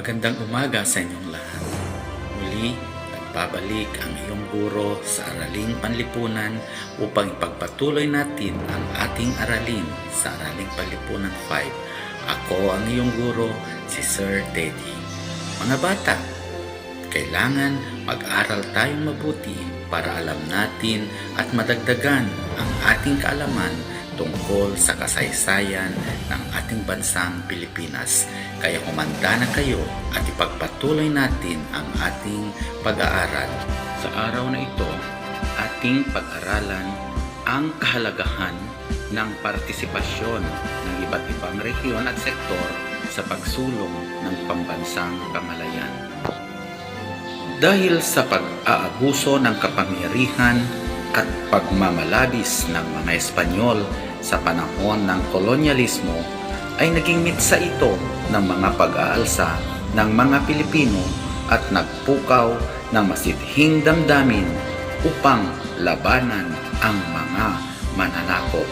Magandang umaga sa inyong lahat. Muli, nagbabalik ang iyong guro sa Araling Panlipunan upang ipagpatuloy natin ang ating aralin sa Araling Panlipunan 5. Ako ang iyong guro, si Sir Teddy. Mga bata, kailangan mag-aral tayong mabuti para alam natin at madagdagan ang ating kaalaman tungkol sa kasaysayan ng ating bansang Pilipinas. Kaya kumanda na kayo at ipagpatuloy natin ang ating pag-aaral. Sa araw na ito, ating pag-aralan ang kahalagahan ng partisipasyon ng iba't ibang rehiyon at sektor sa pagsulong ng pambansang kamalayan. Dahil sa pag-aabuso ng kapangyarihan at pagmamalabis ng mga Espanyol sa panahon ng kolonyalismo ay naging mitsa ito ng mga pag-aalsa ng mga Pilipino at nagpukaw ng masidhing damdamin upang labanan ang mga mananakop.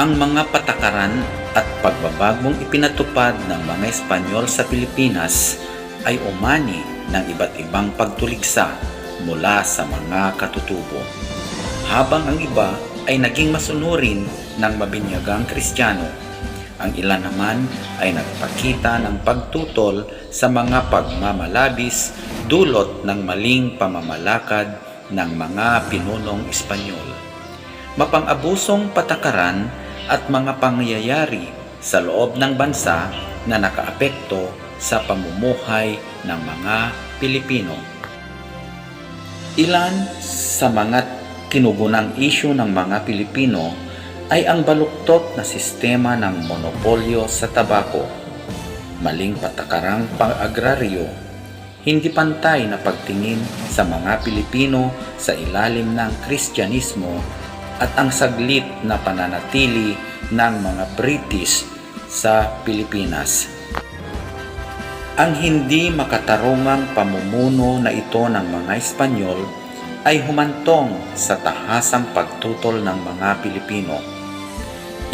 Ang mga patakaran at pagbabagong ipinatupad ng mga Espanyol sa Pilipinas ay umani ng iba't ibang pagtuligsa mula sa mga katutubo. Habang ang iba ay naging masunurin ng mabinyagang Kristiyano, ang ilan naman ay nagpakita ng pagtutol sa mga pagmamalabis dulot ng maling pamamalakad ng mga pinunong Espanyol. Mapang-abusong patakaran at mga pangyayari sa loob ng bansa na nakaapekto sa pamumuhay ng mga Pilipino. Ilan sa mga kinugunang isyu ng mga Pilipino ay ang baluktot na sistema ng monopolyo sa tabako, maling patakarang pang-agraryo, hindi pantay na pagtingin sa mga Pilipino sa ilalim ng Kristyanismo at ang saglit na pananatili ng mga British sa Pilipinas. Ang hindi makatarungang pamumuno na ito ng mga Espanyol ay humantong sa tahasang pagtutol ng mga Pilipino.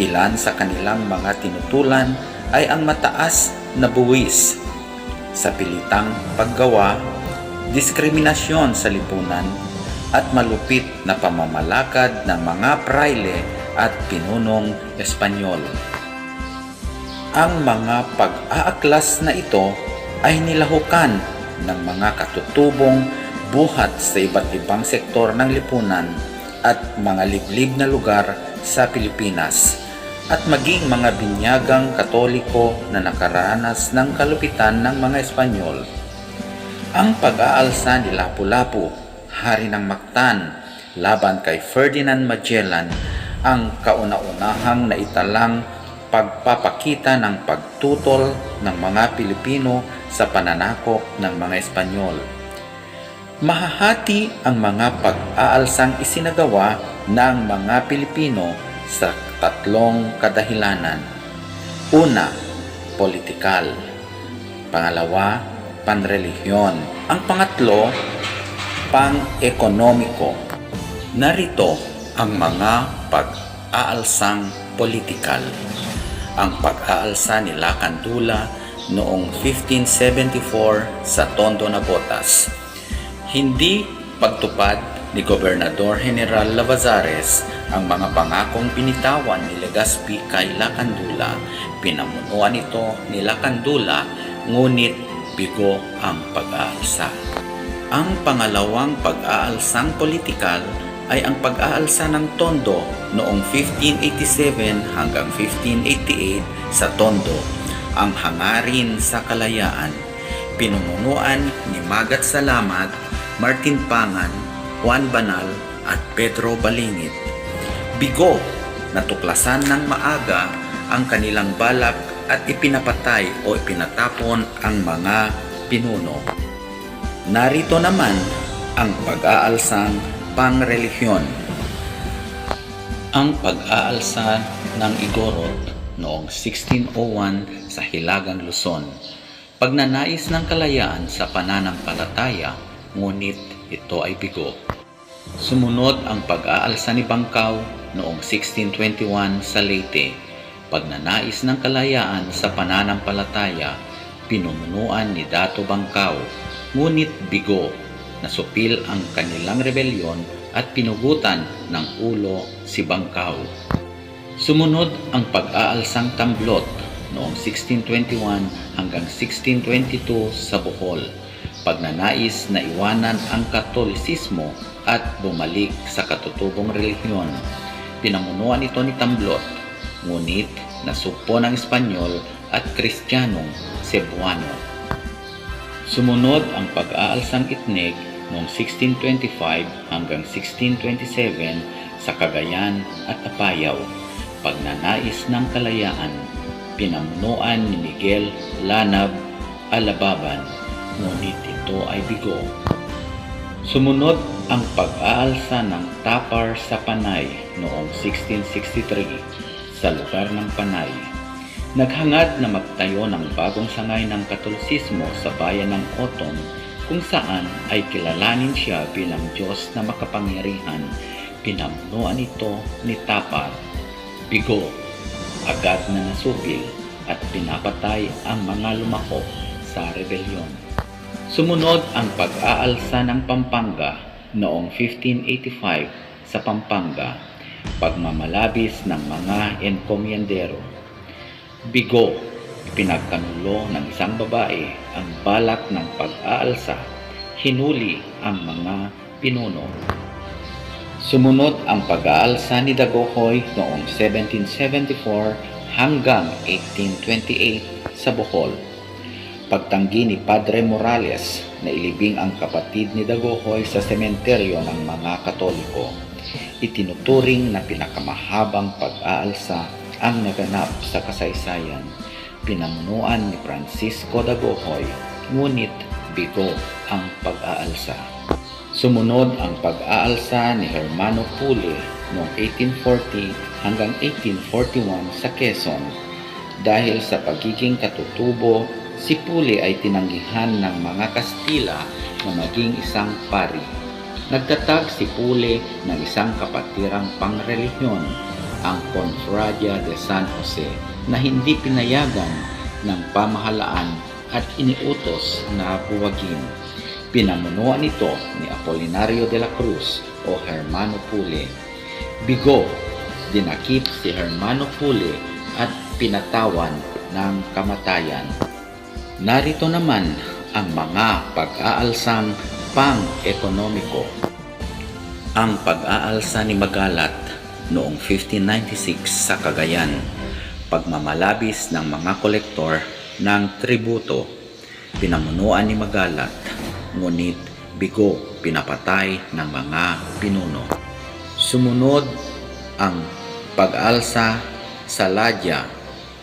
Ilan sa kanilang mga tinutulan ay ang mataas na buwis sa pilitang paggawa, diskriminasyon sa lipunan at malupit na pamamalakad ng mga praile at pinunong Espanyol. Ang mga pag-aaklas na ito ay nilahukan ng mga katutubong buhat sa iba't ibang sektor ng lipunan at mga liblib na lugar sa Pilipinas at maging mga binyagang katoliko na nakaranas ng kalupitan ng mga Espanyol. Ang pag-aalsa ni Lapu-Lapu, hari ng Mactan, laban kay Ferdinand Magellan ang kauna-unahang naitalang pagpapakita ng pagtutol ng mga Pilipino sa pananakop ng mga Espanyol. Mahahati ang mga pag-aalsang isinagawa ng mga Pilipino sa tatlong kadahilanan. Una, politikal. Pangalawa, panrelihiyon. Ang pangatlo, pang-ekonomiko. Narito ang mga pag-aalsang politikal. Ang pag-aalsa ni Lakandula noong 1574 sa Tondo na Botas. Hindi pagtupad ni Gobernador General Lavazares ang mga pangakong binitawan ni Legazpi kay Lakandula. Pinamunuan ito ni Lakandula ngunit bigo ang pag-aalsa. Ang pangalawang pag-aalsang politikal ay ang pag-aalsa ng Tondo noong 1587 hanggang 1588 sa Tondo, ang hangarin sa kalayaan. Pinumunuan ni Magat Salamat, Martin Pangan, Juan Banal at Pedro Balingit. Bigo, natuklasan ng maaga ang kanilang balak at ipinapatay o ipinatapon ang mga pinuno. Narito naman ang pag-aalsang pangrelihiyon. Ang pag-aalsa ng Igorot noong 1601 sa Hilagang Luzon. Pagnanais ng kalayaan sa pananampalataya, ngunit ito ay bigo. Sumunod ang pag-aalsa ni Bangkaw noong 1621 sa Leyte. Pagnanais ng kalayaan sa pananampalataya, pinumunuan ni Dato Bangkaw, ngunit bigo nasupil ang kanilang rebelyon at pinugutan ng ulo si Bangkaw. Sumunod ang pag-aalsang tamblot noong 1621 hanggang 1622 sa Bohol, pagnanais na iwanan ang katolisismo at bumalik sa katutubong relihiyon. Pinamunuan ito ni Tamblot, ngunit nasugpo ng Espanyol at Kristiyanong Cebuano. Sumunod ang pag-aalsang itnig noong 1625 hanggang 1627 sa Cagayan at Apayao, pagnanais ng kalayaan, pinamunuan ni Miguel Lanab Alababan, ngunit ito ay bigo. Sumunod ang pag-aalsa ng Tapar sa Panay noong 1663 sa lugar ng Panay. Naghangad na magtayo ng bagong sangay ng katolisismo sa bayan ng Oton kung saan ay kilalanin siya bilang Diyos na makapangyarihan. Pinamunuan ito ni Tapar. Bigo, agad na nasupil at pinapatay ang mga lumako sa rebelyon. Sumunod ang pag-aalsa ng Pampanga noong 1585 sa Pampanga, pagmamalabis ng mga enkomyendero. Bigo, pinagkanulo ng isang babae ang balak ng pag-aalsa, hinuli ang mga pinuno. Sumunod ang pag-aalsa ni Dagohoy noong 1774 hanggang 1828 sa Bohol. Pagtanggi ni Padre Morales na ilibing ang kapatid ni Dagohoy sa sementeryo ng mga Katoliko, itinuturing na pinakamahabang pag-aalsa ang naganap sa kasaysayan. Pinamunuan ni Francisco Dagohoy, ngunit bigo ang pag-aalsa. Sumunod ang pag-aalsa ni Hermano Pule noong 1840 hanggang 1841 sa Quezon. Dahil sa pagiging katutubo, si Pule ay tinanggihan ng mga Kastila na maging isang pari. Nagtatag si Pule ng isang kapatirang pangrelihiyon, ang Confradia de San Jose, na hindi pinayagan ng pamahalaan at iniutos na buwagin. Pinamunuan ito ni Apolinario de la Cruz o Hermano Pule. Bigo, dinakip si Hermano Pule at pinatawan ng kamatayan. Narito naman ang mga pag-aalsang pang-ekonomiko. Ang pag-aalsa ni Magalat noong 1596 sa Cagayan, pagmamalabis ng mga kolektor ng tributo, pinamunuan ni Magalat, ngunit bigo pinapatay ng mga pinuno. Sumunod ang pag-alsa sa Ladya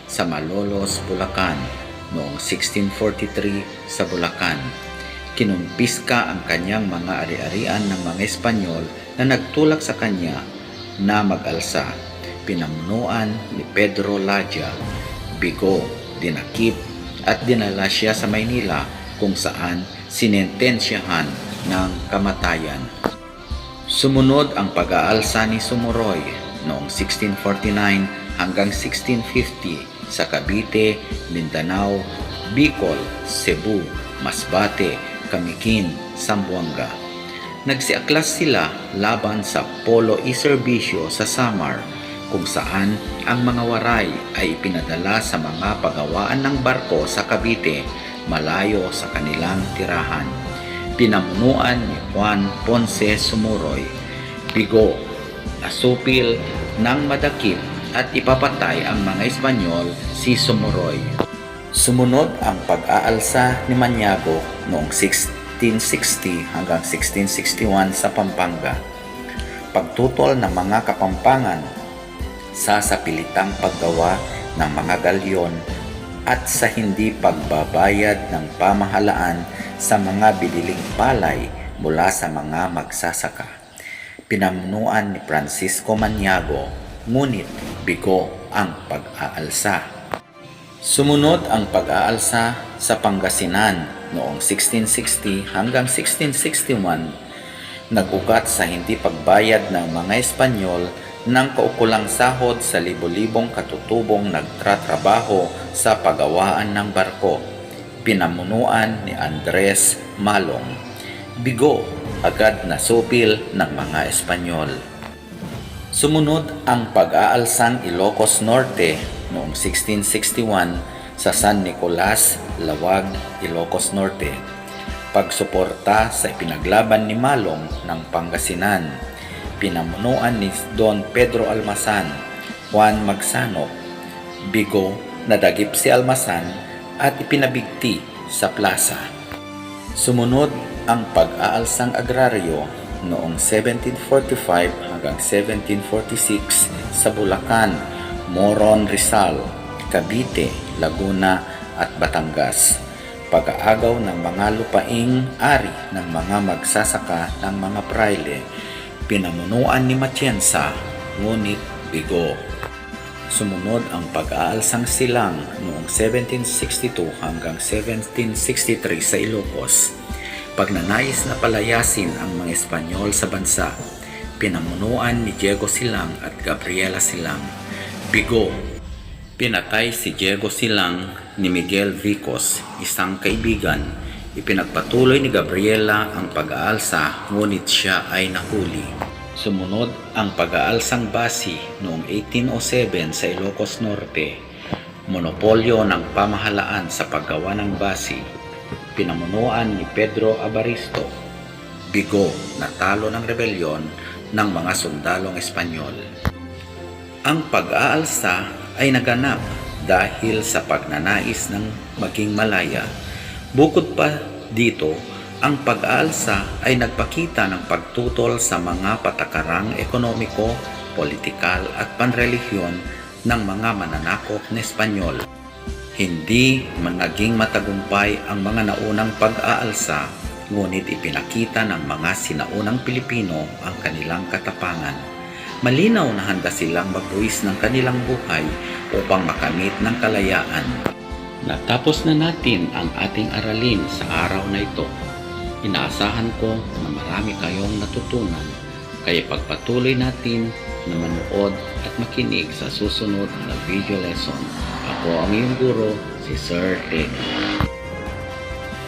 sa Malolos, Bulacan noong 1643 sa Bulacan. Kinumpiska ang kanyang mga ari-arian ng mga Espanyol na nagtulak sa kanya na mag-alsa. Pinamunuan ni Pedro Ladya, Bigo, dinakip at dinala siya sa Maynila kung saan sinentensyahan ng kamatayan. Sumunod ang pag-aalsa ni Sumuroy noong 1649 hanggang 1650 sa Cavite, Mindanao, Bicol, Cebu, Masbate, Kamikin, Zamboanga. Nagsiaklas sila laban sa Polo Iservisyo sa Samar kung saan ang mga waray ay ipinadala sa mga pagawaan ng barko sa Cavite malayo sa kanilang tirahan. Pinamunuan ni Juan Ponce Sumuroy, Bigo, asupil ng madakip at ipapatay ang mga Espanyol si Sumuroy. Sumunod ang pag-aalsa ni Maniago noong 1660 hanggang 1661 sa Pampanga. Pagtutol ng mga kapampangan sa sapilitang paggawa ng mga galyon at sa hindi pagbabayad ng pamahalaan sa mga bililing palay mula sa mga magsasaka. Pinamunuan ni Francisco Maniago, ngunit bigo ang pag-aalsa. Sumunod ang pag-aalsa sa Pangasinan noong 1660 hanggang 1661, nag-ugat sa hindi pagbayad ng mga Espanyol ng kaukulang sahod sa libo-libong katutubong nagtratrabaho sa pagawaan ng barko. pinamunuan ni Andres Malong. Bigo, agad na supil ng mga Espanyol. Sumunod ang pag-aalsang Ilocos Norte noong 1661 sa San Nicolas, Lawag, Ilocos Norte. Pagsuporta sa ipinaglaban ni Malong ng Pangasinan. Pinamunuan ni Don Pedro Almasan, Juan Magsano, Bigo, nadagip si Almasan at ipinabigti sa plaza. Sumunod ang pag-aalsang agraryo noong 1745 hanggang 1746 sa Bulacan, Moron, Rizal, Cavite, Laguna at Batangas. Pag-aagaw ng mga lupaing ari ng mga magsasaka ng mga praile, pinamunuan ni Matienza, ngunit bigo. Sumunod ang pag-aalsang silang noong 1762 hanggang 1763 sa Ilocos. Pagnanais na palayasin ang mga Espanyol sa bansa, pinamunuan ni Diego Silang at Gabriela Silang. Bigo, pinatay si Diego Silang ni Miguel Vicos, isang kaibigan. Ipinagpatuloy ni Gabriela ang pag-aalsa ngunit siya ay nahuli. Sumunod ang pag-aalsang basi noong 1807 sa Ilocos Norte. Monopolyo ng pamahalaan sa paggawa ng basi. Pinamunuan ni Pedro Abaristo. Bigo, natalo ng rebelyon ng mga sundalong Espanyol. Ang pag-aalsa ay naganap dahil sa pagnanais ng maging malaya. Bukod pa dito, ang pag-aalsa ay nagpakita ng pagtutol sa mga patakarang ekonomiko, politikal at panrelihiyon ng mga mananakop na Espanyol. Hindi managing matagumpay ang mga naunang pag-aalsa, ngunit ipinakita ng mga sinaunang Pilipino ang kanilang katapangan. Malinaw na handa silang magbuwis ng kanilang buhay upang makamit ng kalayaan. Natapos na natin ang ating aralin sa araw na ito. Inaasahan ko na marami kayong natutunan, kaya pagpatuloy natin na manood at makinig sa susunod na video lesson. Ako ang iyong guro, si Sir Ted.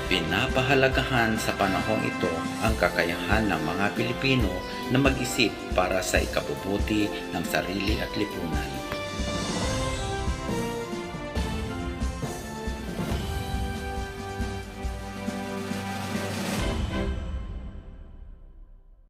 Pinapahalagahan sa panahong ito ang kakayahan ng mga Pilipino na mag-isip para sa ikabubuti ng sarili at lipunan.